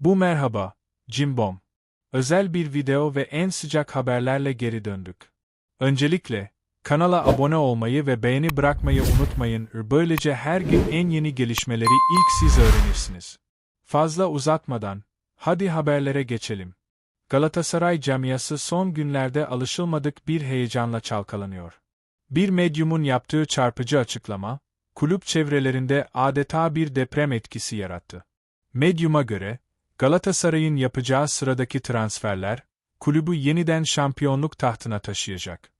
Bu merhaba, Cimbom. Özel bir video ve en sıcak haberlerle geri döndük. Öncelikle, kanala abone olmayı ve beğeni bırakmayı unutmayın. Böylece her gün en yeni gelişmeleri ilk siz öğrenirsiniz. Fazla uzatmadan, hadi haberlere geçelim. Galatasaray camiası son günlerde alışılmadık bir heyecanla çalkalanıyor. Bir medyumun yaptığı çarpıcı açıklama, kulüp çevrelerinde adeta bir deprem etkisi yarattı. Medyuma göre, Galatasaray'ın yapacağı sıradaki transferler, kulübü yeniden şampiyonluk tahtına taşıyacak.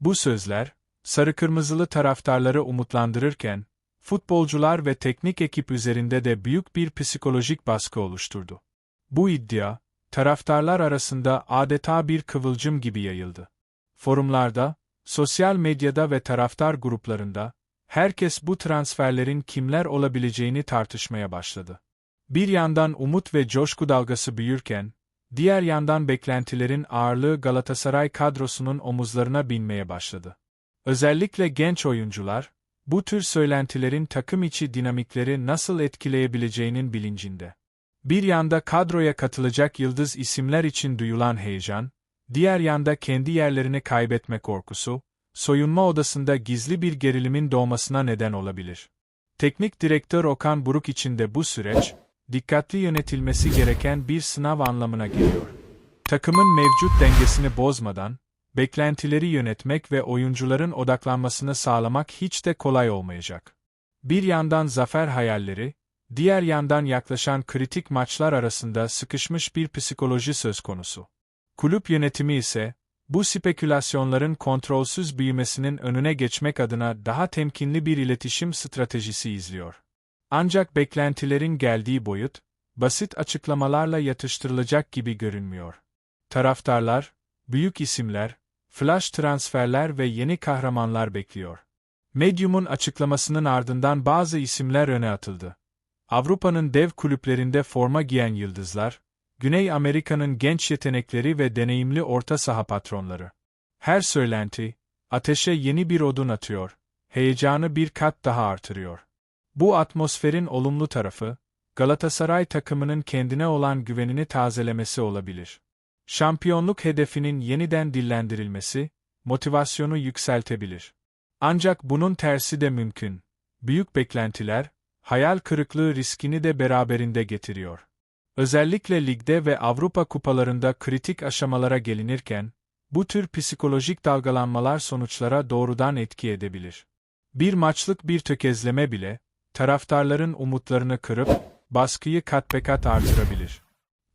Bu sözler, sarı kırmızılı taraftarları umutlandırırken, futbolcular ve teknik ekip üzerinde de büyük bir psikolojik baskı oluşturdu. Bu iddia, taraftarlar arasında adeta bir kıvılcım gibi yayıldı. Forumlarda, sosyal medyada ve taraftar gruplarında, herkes bu transferlerin kimler olabileceğini tartışmaya başladı. Bir yandan umut ve coşku dalgası büyürken, diğer yandan beklentilerin ağırlığı Galatasaray kadrosunun omuzlarına binmeye başladı. Özellikle genç oyuncular, bu tür söylentilerin takım içi dinamikleri nasıl etkileyebileceğinin bilincinde. Bir yanda kadroya katılacak yıldız isimler için duyulan heyecan, diğer yanda kendi yerlerini kaybetme korkusu, soyunma odasında gizli bir gerilimin doğmasına neden olabilir. Teknik direktör Okan Buruk için de bu süreç, dikkatli yönetilmesi gereken bir sınav anlamına geliyor. Takımın mevcut dengesini bozmadan, beklentileri yönetmek ve oyuncuların odaklanmasını sağlamak hiç de kolay olmayacak. Bir yandan zafer hayalleri, diğer yandan yaklaşan kritik maçlar arasında sıkışmış bir psikoloji söz konusu. Kulüp yönetimi ise, bu spekülasyonların kontrolsüz büyümesinin önüne geçmek adına daha temkinli bir iletişim stratejisi izliyor. Ancak beklentilerin geldiği boyut, basit açıklamalarla yatıştırılacak gibi görünmüyor. Taraftarlar, büyük isimler, flash transferler ve yeni kahramanlar bekliyor. Medium'un açıklamasının ardından bazı isimler öne atıldı. Avrupa'nın dev kulüplerinde forma giyen yıldızlar, Güney Amerika'nın genç yetenekleri ve deneyimli orta saha patronları. Her söylenti, ateşe yeni bir odun atıyor, heyecanı bir kat daha artırıyor. Bu atmosferin olumlu tarafı, Galatasaray takımının kendine olan güvenini tazelemesi olabilir. Şampiyonluk hedefinin yeniden dillendirilmesi, motivasyonu yükseltebilir. Ancak bunun tersi de mümkün. Büyük beklentiler, hayal kırıklığı riskini de beraberinde getiriyor. Özellikle ligde ve Avrupa kupalarında kritik aşamalara gelinirken, bu tür psikolojik dalgalanmalar sonuçlara doğrudan etki edebilir. Bir maçlık bir tökezleme bile, taraftarların umutlarını kırıp, baskıyı kat be kat artırabilir.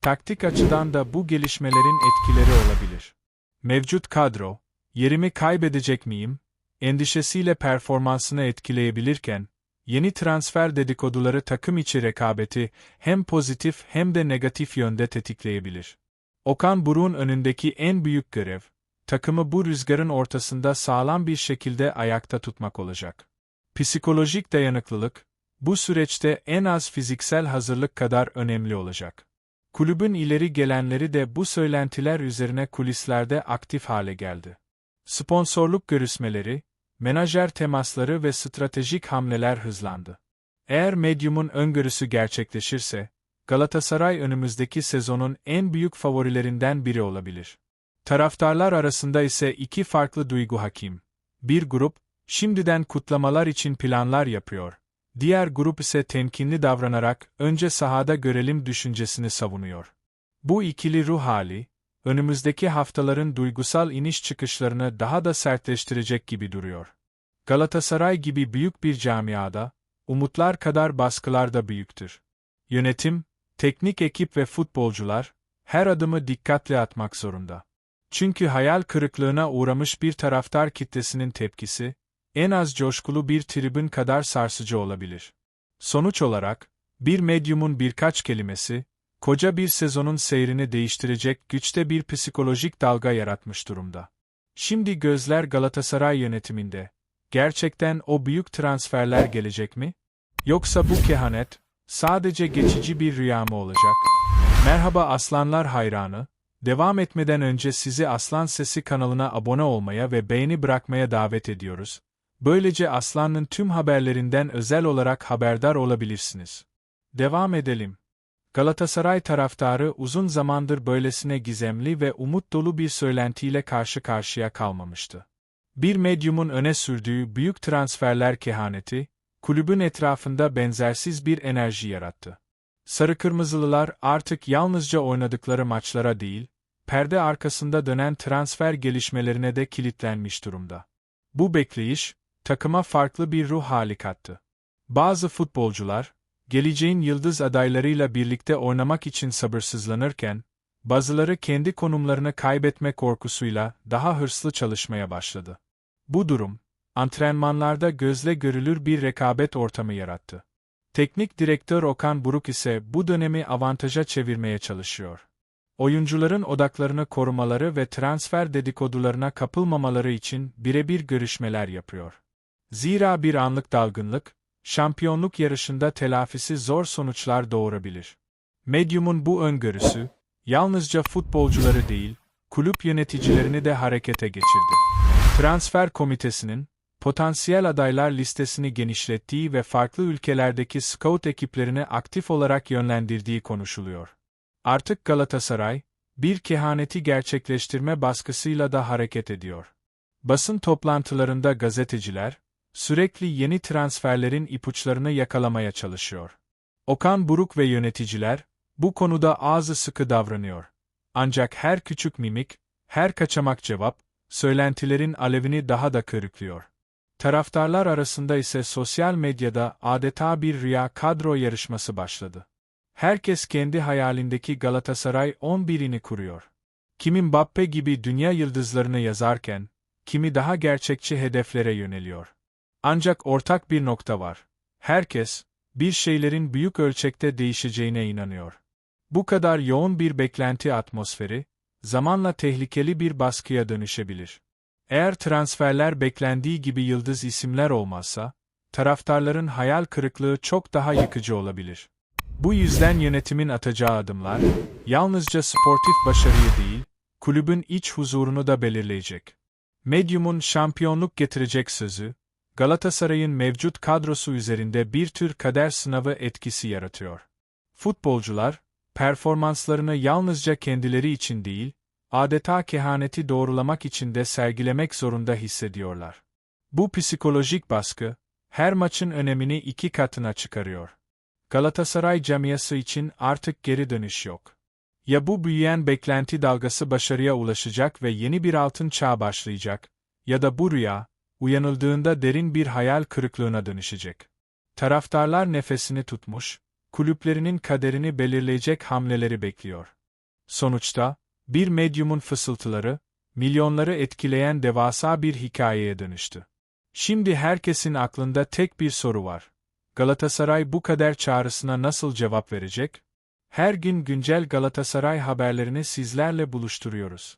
Taktik açıdan da bu gelişmelerin etkileri olabilir. Mevcut kadro, yerimi kaybedecek miyim, endişesiyle performansını etkileyebilirken, yeni transfer dedikoduları takım içi rekabeti hem pozitif hem de negatif yönde tetikleyebilir. Okan Buruk'un önündeki en büyük görev, takımı bu rüzgarın ortasında sağlam bir şekilde ayakta tutmak olacak. Psikolojik dayanıklılık, bu süreçte en az fiziksel hazırlık kadar önemli olacak. Kulübün ileri gelenleri de bu söylentiler üzerine kulislerde aktif hale geldi. Sponsorluk görüşmeleri, menajer temasları ve stratejik hamleler hızlandı. Eğer Medium'un öngörüsü gerçekleşirse, Galatasaray önümüzdeki sezonun en büyük favorilerinden biri olabilir. Taraftarlar arasında ise iki farklı duygu hakim. Bir grup, şimdiden kutlamalar için planlar yapıyor. Diğer grup ise temkinli davranarak önce sahada görelim düşüncesini savunuyor. Bu ikili ruh hali, önümüzdeki haftaların duygusal iniş çıkışlarını daha da sertleştirecek gibi duruyor. Galatasaray gibi büyük bir camiada, umutlar kadar baskılar da büyüktür. Yönetim, teknik ekip ve futbolcular, her adımı dikkatle atmak zorunda. Çünkü hayal kırıklığına uğramış bir taraftar kitlesinin tepkisi, en az coşkulu bir tribün kadar sarsıcı olabilir. Sonuç olarak, bir medyumun birkaç kelimesi, koca bir sezonun seyrini değiştirecek güçte bir psikolojik dalga yaratmış durumda. Şimdi gözler Galatasaray yönetiminde. Gerçekten o büyük transferler gelecek mi? Yoksa bu kehanet, sadece geçici bir rüya mı olacak? Merhaba Aslanlar hayranı, devam etmeden önce sizi Aslan Sesi kanalına abone olmaya ve beğeni bırakmaya davet ediyoruz. Böylece Aslan'ın tüm haberlerinden özel olarak haberdar olabilirsiniz. Devam edelim. Galatasaray taraftarı uzun zamandır böylesine gizemli ve umut dolu bir söylentiyle karşı karşıya kalmamıştı. Bir medyumun öne sürdüğü büyük transferler kehaneti, kulübün etrafında benzersiz bir enerji yarattı. Sarı Kırmızılılar artık yalnızca oynadıkları maçlara değil, perde arkasında dönen transfer gelişmelerine de kilitlenmiş durumda. Bu bekleyiş, takıma farklı bir ruh hali kattı. Bazı futbolcular, geleceğin yıldız adaylarıyla birlikte oynamak için sabırsızlanırken, bazıları kendi konumlarını kaybetme korkusuyla daha hırslı çalışmaya başladı. Bu durum, antrenmanlarda gözle görülür bir rekabet ortamı yarattı. Teknik direktör Okan Buruk ise bu dönemi avantaja çevirmeye çalışıyor. Oyuncuların odaklarını korumaları ve transfer dedikodularına kapılmamaları için birebir görüşmeler yapıyor. Zira bir anlık dalgınlık, şampiyonluk yarışında telafisi zor sonuçlar doğurabilir. Medyumun bu öngörüsü, yalnızca futbolcuları değil, kulüp yöneticilerini de harekete geçirdi. Transfer komitesinin, potansiyel adaylar listesini genişlettiği ve farklı ülkelerdeki scout ekiplerini aktif olarak yönlendirdiği konuşuluyor. Artık Galatasaray, bir kehaneti gerçekleştirme baskısıyla da hareket ediyor. Basın toplantılarında gazeteciler, sürekli yeni transferlerin ipuçlarını yakalamaya çalışıyor. Okan Buruk ve yöneticiler, bu konuda ağzı sıkı davranıyor. Ancak her küçük mimik, her kaçamak cevap, söylentilerin alevini daha da körüklüyor. Taraftarlar arasında ise sosyal medyada adeta bir rüya kadro yarışması başladı. Herkes kendi hayalindeki Galatasaray 11'ini kuruyor. Kimi Mbappe gibi dünya yıldızlarını yazarken, kimi daha gerçekçi hedeflere yöneliyor. Ancak ortak bir nokta var. Herkes, bir şeylerin büyük ölçekte değişeceğine inanıyor. Bu kadar yoğun bir beklenti atmosferi, zamanla tehlikeli bir baskıya dönüşebilir. Eğer transferler beklendiği gibi yıldız isimler olmazsa, taraftarların hayal kırıklığı çok daha yıkıcı olabilir. Bu yüzden yönetimin atacağı adımlar, yalnızca sportif başarıyı değil, kulübün iç huzurunu da belirleyecek. Medyumun şampiyonluk getirecek sözü, Galatasaray'ın mevcut kadrosu üzerinde bir tür kader sınavı etkisi yaratıyor. Futbolcular, performanslarını yalnızca kendileri için değil, adeta kehaneti doğrulamak için de sergilemek zorunda hissediyorlar. Bu psikolojik baskı, her maçın önemini iki katına çıkarıyor. Galatasaray camiası için artık geri dönüş yok. Ya bu büyüyen beklenti dalgası başarıya ulaşacak ve yeni bir altın çağ başlayacak, ya da bu rüya, uyanıldığında derin bir hayal kırıklığına dönüşecek. Taraftarlar nefesini tutmuş, kulüplerinin kaderini belirleyecek hamleleri bekliyor. Sonuçta, bir medyumun fısıltıları, milyonları etkileyen devasa bir hikayeye dönüştü. Şimdi herkesin aklında tek bir soru var. Galatasaray bu kader çağrısına nasıl cevap verecek? Her gün güncel Galatasaray haberlerini sizlerle buluşturuyoruz.